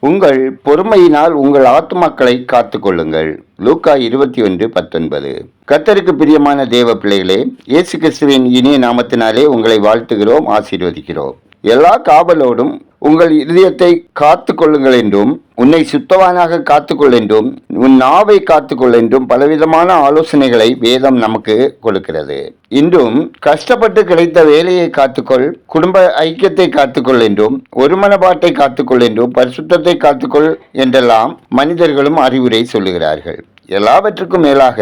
உங்கள் பொறுமையினால் உங்கள் ஆத்மாக்களை காத்து கொள்ளுங்கள் லூக்கா இருபத்தி ஒன்று பத்தொன்பது. கத்தருக்கு பிரியமான தேவ பிள்ளைகளே இயேசு கிறிஸ்துவின் இனிய நாமத்தினாலே உங்களை வாழ்த்துகிறோம் ஆசீர்வதிக்கிறோம். எல்லா காவலோடும் உங்கள் இதயத்தை காத்து கொள்ளுங்கள் என்றும் உன்னை சுத்தவானாக காத்துக்கொள் என்றும் உன் நாவை காத்துக்கொள் என்றும் பலவிதமான ஆலோசனைகளை வேதம் நமக்கு கொடுக்கிறது. இன்றும் கஷ்டப்பட்டு கிடைத்த வேலையை காத்துக்கொள் குடும்ப ஐக்கியத்தை காத்துக்கொள் என்றும் ஒருமனப்பாட்டை காத்துக்கொள் என்றும் பரிசுத்தத்தை காத்துக்கொள் என்றெல்லாம் மனிதர்களும் அறிவுரை சொல்லுகிறார்கள். எல்லாவற்றுக்கும் மேலாக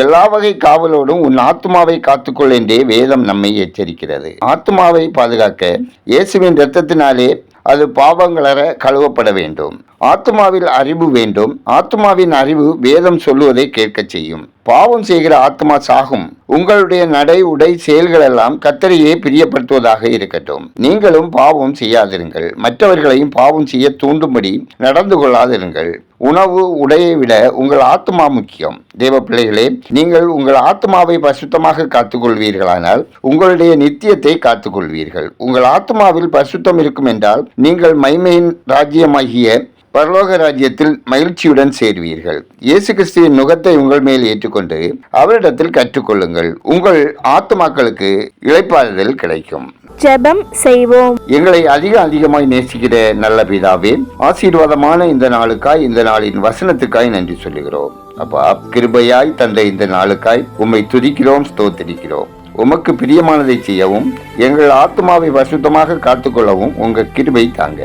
எல்லா வகை காவலோடும் உன் ஆத்மாவை காத்துக்கொள் என்றே வேதம் நம்மை எச்சரிக்கிறது. ஆத்மாவை பாதுகாக்க இயேசுவின் இரத்தத்தினாலே அது பாவங்களற கழுவப்பட வேண்டும். ஆத்மாவில் அறிவு வேண்டும். ஆத்மாவின் அறிவு வேதம் சொல்லுவதை கேட்கச் செய்யும். பாவம் செய்கிற ஆத்மா சாகும். உங்களுடைய நடை உடை செயல்கள் எல்லாம் கத்தரையே பிரியப்படுத்துவதாக இருக்கட்டும். நீங்களும் பாவம் செய்யாதிருங்கள். மற்றவர்களையும் பாவம் செய்ய தூண்டும்படி நடந்து கொள்ளாதிருங்கள். உணவு உடையை விட உங்கள் ஆத்மா முக்கியம். தேவ பிள்ளைகளே நீங்கள் உங்கள் ஆத்மாவை பரிசுத்தமாக காத்துக்கொள்வீர்களானால் உங்களுடைய நித்தியத்தை காத்துக்கொள்வீர்கள். உங்கள் ஆத்மாவில் பரிசுத்தம் இருக்கும் என்றால் நீங்கள் மைமையின் ராஜ்யமாகிய பரலோக ராஜ்யத்தில் மகிழ்ச்சியுடன் சேர்வீர்கள். இயேசு கிறிஸ்துவின் நுகத்தை உங்கள் மேல் ஏற்றுக்கொண்டு அவரிடத்தில் கற்றுக்கொள்ளுங்கள். உங்கள் ஆத்மாக்களுக்கு இளைப்பாறுதல் கிடைக்கும். ஜெபம் செய்வோம். எங்களை அதிக அதிகமாய் நேசிக்கிற நல்ல பிதாவே ஆசீர்வாதமான இந்த நாளுக்காய் இந்த நாளின் வசனத்துக்காய் நன்றி சொல்லுகிறோம். அப்பா கிருபையாய் தந்த இந்த நாளுக்காய் உம்மை துதிக்கிறோம் ஸ்தோத்திரிக்கிறோம். உமக்கு பிரியமானதை செய்யவும் எங்கள் ஆத்மாவை பரிசுத்தமாக காத்துக்கொள்ளவும் உங்க கிருபை தாங்க.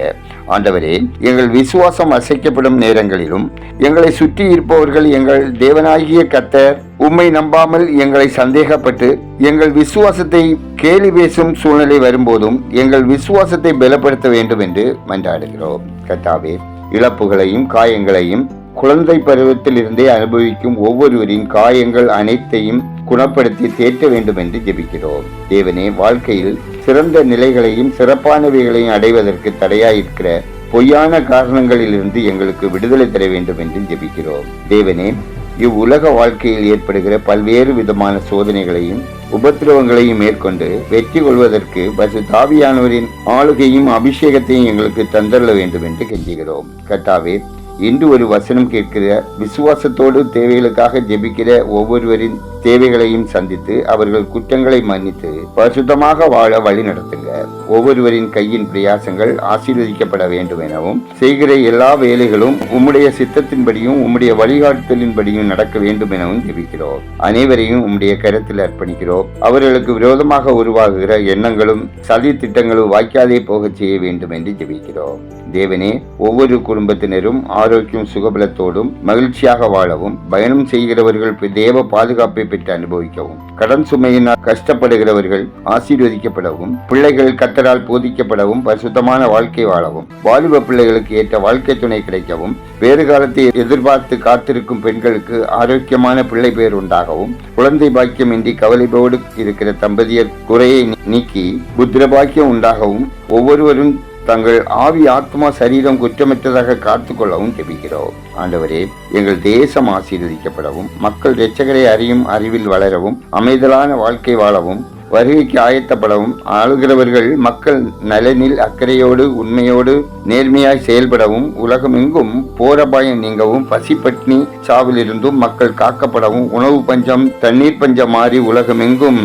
ஆண்டவரே எங்கள் விசுவாசம் அசைக்கப்படும் நேரங்களிலும் எங்களை சுற்றி இருப்பவர்கள் எங்கள் தேவனாகிய கத்தர் உம்மை நம்பாமல் எங்களை சந்தேகப்பட்டு எங்கள் விசுவாசத்தை கேலி பேசும் சூழ்நிலை வரும்போதும் எங்கள் விசுவாசத்தை பலப்படுத்த வேண்டும் என்று மன்றாடுகிறோம். கத்தாவே இழப்புகளையும் காயங்களையும் குழந்தை பருவத்தில் இருந்தே அனுபவிக்கும் ஒவ்வொருவரின் காயங்கள் அனைத்தையும் குணப்படுத்தி தேற்ற வேண்டும் என்று ஜெபிக்கிறோம். தேவனே வாழ்க்கையில் சிறந்த நிலைகளையும் சிறப்பானவைகளையும் அடைவதற்கு தடையாயிருக்கிற பொய்யான காரணங்களிலிருந்து எங்களுக்கு விடுதலை தர வேண்டும் என்று ஜெபிக்கிறோம். தேவனே இவ்வுலக வாழ்க்கையில் ஏற்படுகிற பல்வேறு விதமான சோதனைகளையும் உபத்திரவங்களையும் மேற்கொண்டு வெற்றி கொள்வதற்கு பசு தாவியானவரின் ஆளுகையும் அபிஷேகத்தையும் எங்களுக்கு தந்தள்ள வேண்டும் என்று கெஞ்சுகிறோம். கட்டாவே இன்று ஒரு வசனம் கேட்கிற விசுவாசத்தோடு தேவைகளுக்காக ஜெபிக்கிற ஒவ்வொருவரின் தேவைகளையும் சந்தித்து அவர்கள் குற்றங்களை மன்னித்து பரிசுத்தமாக வாழ வழி நடத்துங்க. ஒவ்வொருவரின் கையின் பிரயாசங்கள் ஆசீர்வதிக்கப்பட வேண்டும் எனவும் செய்கிற எல்லா வேலைகளும் உம்முடைய சித்தத்தின்படியும் உம்முடைய வழிகாட்டுதலின்படியும் நடக்க வேண்டும் எனவும் ஜெபிக்கிறோம். அனைவரையும் உம்முடைய கருத்தில் அர்ப்பணிக்கிறோம். அவர்களுக்கு விரோதமாக உருவாகுகிற எண்ணங்களும் சதி திட்டங்களும் வாய்க்காதே போகச் செய்ய வேண்டும் என்று ஜெபிக்கிறோம். தேவனே ஒவ்வொரு குடும்பத்தினரும் ஆரோக்கியம் சுகபலத்தோடும் மகிழ்ச்சியாக வாழவும் பயணம் செய்கிறவர்கள் தேவ பாதுகாப்பை பெற்று அனுபவிக்கவும். கடன் சுமையினால் கஷ்டப்படுகிறவர்கள் ஆசீர்வதிக்கப்படவும் பிள்ளைகள் கத்தரால் போதிக்கப்படவும் பரிசுத்தமான வாழ்க்கை வாழவும் வாலிப பிள்ளைகளுக்கு ஏற்ற வாழ்க்கை துணை கிடைக்கவும் வேறு காலத்தை எதிர்பார்த்து காத்திருக்கும் பெண்களுக்கு ஆரோக்கியமான பிள்ளை பேர் உண்டாகவும் குழந்தை பாக்கியமின்றி கவலைப்போடு இருக்கிற தம்பதியர் குறையை நீக்கி புத்திர பாக்கியம் உண்டாகவும் ஒவ்வொருவரும் தங்கள் ஆவி ஆத்மா சரீரம் குற்றமற்றதாக காத்துக்கொள்ளவும் ஜெபிக்கிறோம் ஆண்டவரே எங்கள் தேசம் ஆசீர்வதிக்கப்படவும் மக்கள் இரட்சகரை அறியும் அறிவில் வளரவும் அமைதலான வாழ்க்கை வாழவும் வருகைக்கு ஆயத்தப்படவும் ஆளுகிறவர்கள் மக்கள் நலனில் அக்கறையோடு உண்மையோடு நேர்மையாய் செயல்படவும் உலகமெங்கும் போரபாயம் நீங்கவும் பசிப்பட்னி சாவிலிருந்தும் மக்கள் காக்கப்படவும் உணவு பஞ்சம் தண்ணீர் பஞ்சம் மாறி உலகமெங்கும்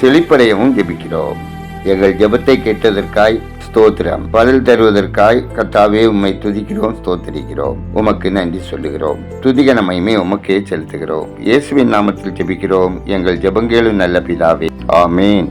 செழிப்படையவும் ஜெபிக்கிறோம். எங்கள் ஜெபத்தை கேட்டதற்காய் ஸ்தோத்திரம். பதில் தருவதற்காய் கத்தாவே உம்மை துதிக்கிறோம் ஸ்தோத்திரிக்கிறோம். உமக்கு நன்றி சொல்லுகிறோம். துதிகன நம்மையுமே உமக்கே செலுத்துகிறோம். இயேசுவின் நாமத்தில் ஜெபிக்கிறோம். எங்கள் ஜெபங்கேளு நல்ல பிதாவே. ஆமேன்.